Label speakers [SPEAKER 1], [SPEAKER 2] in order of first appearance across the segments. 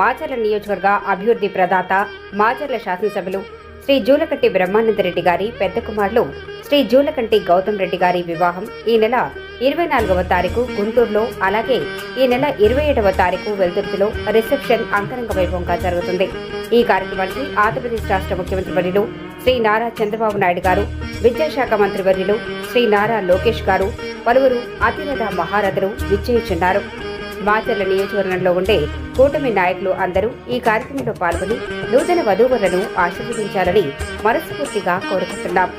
[SPEAKER 1] మాచర్ల నియోజకవర్గ అభివృద్ధి ప్రదాత మాచర్ల శాసనసభ్యులు శ్రీ జూలకంటి బ్రహ్మానందరెడ్డి గారి పెద్ద కుమారులు శ్రీ జూలకంటి గౌతమ్ రెడ్డి గారి వివాహం ఈ నెల ఇరవై నాలుగవ తారీఖు గుంటూరులో అలాగే ఈ నెల ఇరవై ఏడవ తారీఖు వెల్దుర్తిలో రిసెప్షన్ అంతరంగ వైభవంగా జరుగుతుంది. ఈ కార్యక్రమానికి ఆంధ్రప్రదేశ్ రాష్ట్ర ముఖ్యమంత్రి వర్యులు శ్రీ నారా చంద్రబాబు నాయుడు గారు విద్యాశాఖ మంత్రి వర్యులు శ్రీ నారా లోకేష్ గారు పలువురు అతిరథ మహారథులు విచ్చేయుచున్నారు. మాచర్ల నియోజకవర్గంలో ఉండే కూటమి నాయకులు అందరూ ఈ కార్యక్రమంలో పాల్గొని నూతన వధూవరులను ఆశీర్వదించాలని మనస్ఫూర్తిగా కోరుకుంటున్నాం.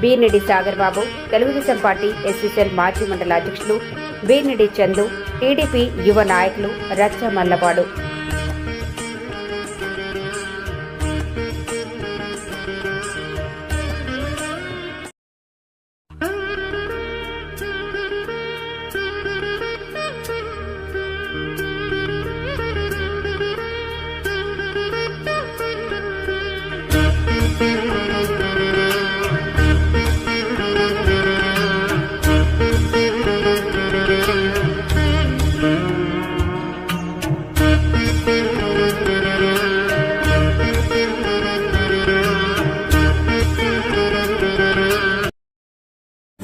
[SPEAKER 1] బీర్నెడి సాగర్ బాబు తెలుగుదేశం పార్టీ ఎస్సీసీఎల్ మాజీ మండల అధ్యక్షులు బీర్నెడి చందు టీడీపీ యువ నాయకులు రచ్చ మల్లపాడు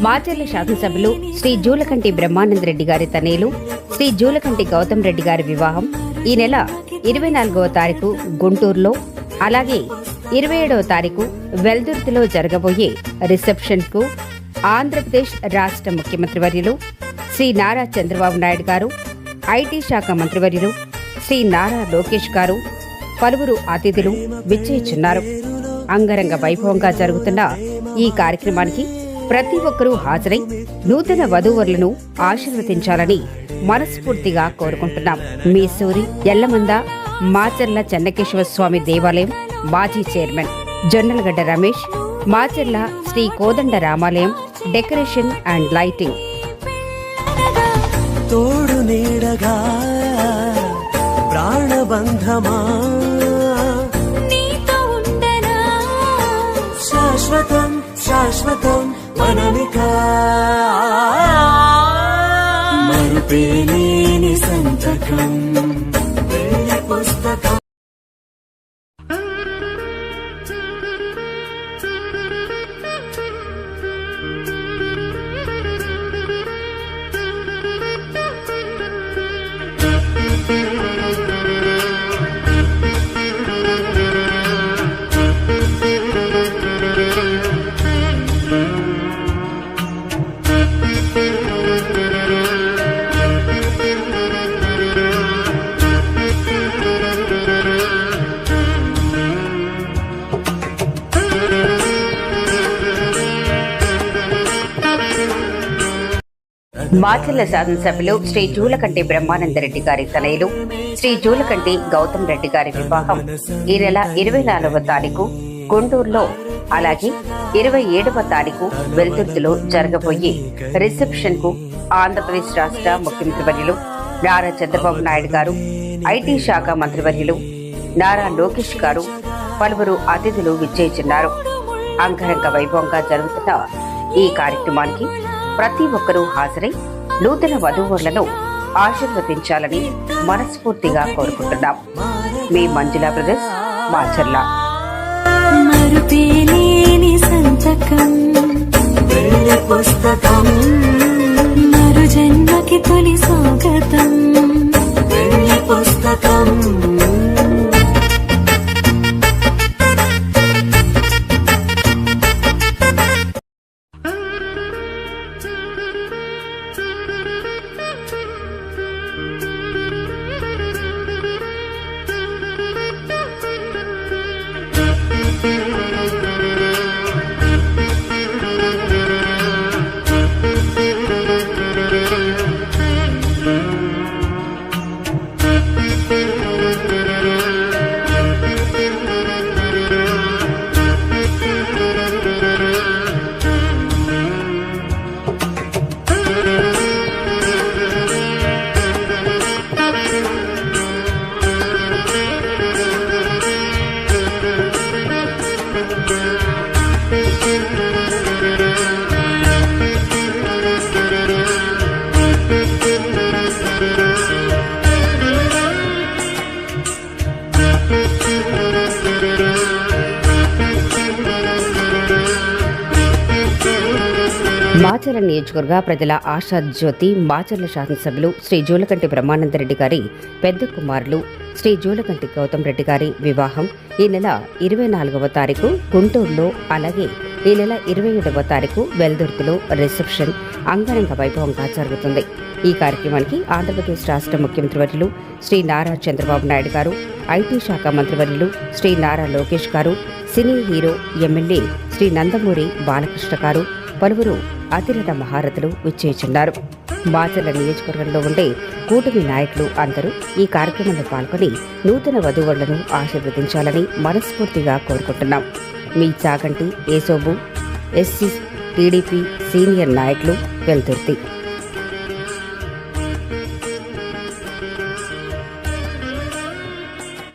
[SPEAKER 1] మాచర్ల శాసనసభ్యులు శ్రీ జూలకంటి బ్రహ్మానందరెడ్డి గారి తనేలు శ్రీ జూలకంటి గౌతమ్ రెడ్డి గారి వివాహం ఈ నెల ఇరవై నాలుగవ తారీఖు గుంటూరులో అలాగే ఇరవై ఏడవ తారీఖు వెల్దుర్తిలో జరగబోయే రిసెప్షన్కు ఆంధ్రప్రదేశ్ రాష్ట్ర ముఖ్యమంత్రి వర్యులు శ్రీ నారా చంద్రబాబు నాయుడు గారు ఐటీ శాఖ మంత్రివర్యులు శ్రీ నారా లోకేష్ గారు పలువురు అతిథులు విచ్చేచున్నారు. అంగరంగ వైభవంగా జరుగుతున్న ఈ కార్యక్రమానికి ప్రతి ఒక్కరూ హాజరై నూతన వధూవరులను ఆశీర్వదించాలని మనస్ఫూర్తిగా కోరుకుంటున్నాం. మీ సూరి ఎల్లమంద మాచర్ల చెన్నకేశ్వర స్వామి దేవాలయం మాజీ చైర్మన్ జొన్నలగడ్డ రమేష్ మాచర్ల శ్రీ కోదండ రామాలయం డెకరేషన్ అండ్ లైటింగ్.
[SPEAKER 2] తోడు నీడగా ప్రాణబంధమా?
[SPEAKER 3] నీతో ఉండనా?
[SPEAKER 2] శాశ్వతం శాశ్వతం. మనమికా మరుపేలేని సంతకం.
[SPEAKER 1] మాచర్ల శాసనసభ్యులు శ్రీ జూలకంటి బ్రహ్మానందరెడ్డి గారి తనయులు శ్రీ జూలకంటి గౌతమ్ రెడ్డి గారి వివాహం ఈ నెల ఇరవై నాలుగవ తారీఖు గుంటూరులో అలాగే ఇరవై ఏడవ తారీఖు వెల్దుర్తిలో జరగబోయే రిసెప్షన్కు ఆంధ్రప్రదేశ్ రాష్ట్ర ముఖ్యమంత్రివర్యులు నారా చంద్రబాబు నాయుడు గారు ఐటీ శాఖ మంత్రివర్యులు నారా లోకేష్ గారు పలువురు అతిథులు విచ్చేయుచున్నారు అంగరంగ వైభవంగా జరుగుతున్న ఈ కార్యక్రమానికి ప్రతి ఒక్కరూ హాజరై నూతన వధూవరులను ఆశీర్వదించాలని మనస్ఫూర్తిగా కోరుకుంటున్నాం. మీ మంజులా బ్రదర్స్ మాచర్ల
[SPEAKER 3] మరుపేలేని సంతకం
[SPEAKER 2] పుస్తకం
[SPEAKER 3] మరు జన్మకి తొలి స్వాగతం.
[SPEAKER 1] మాచర్ల నియోజకవర్గ ప్రజల ఆశా జ్యోతి మాచర్ల శాసనసభ్యులు శ్రీ జూలకంటి బ్రహ్మానందరెడ్డి గారి పెద్ద కుమారులు శ్రీ జూలకంటి గౌతమ్ రెడ్డి గారి వివాహం ఈ నెల ఇరవై నాలుగవ తారీఖు గుంటూరులో అలాగే ఈ నెల ఇరవై ఏడవ తారీఖు వెల్దుర్తిలో రిసెప్షన్ అంగరంగ వైభవంగా జరుగుతుంది. ఈ కార్యక్రమానికి ఆంధ్రప్రదేశ్ రాష్ట్ర ముఖ్యమంత్రివర్యులు శ్రీ నారా చంద్రబాబు నాయుడు గారు ఐటీ శాఖ మంత్రివర్యులు Shri Nara Lokesh garu cine hero MLA Shri Nandamuri Balakrishna garu పలువురు అతిరథ మహారథులు విచ్చేస్తున్నారు బాచర్ల నియోజకవర్గంలో ఉండే కూటమి నాయకులు అందరూ ఈ కార్యక్రమంలో పాల్గొని నూతన వధువులను ఆశీర్వదించాలని మనస్ఫూర్తిగా కోరుకుంటున్నాం. మీ Chaganti Yesobu SC TDP senior నాయకులు వెల్దుర్తి.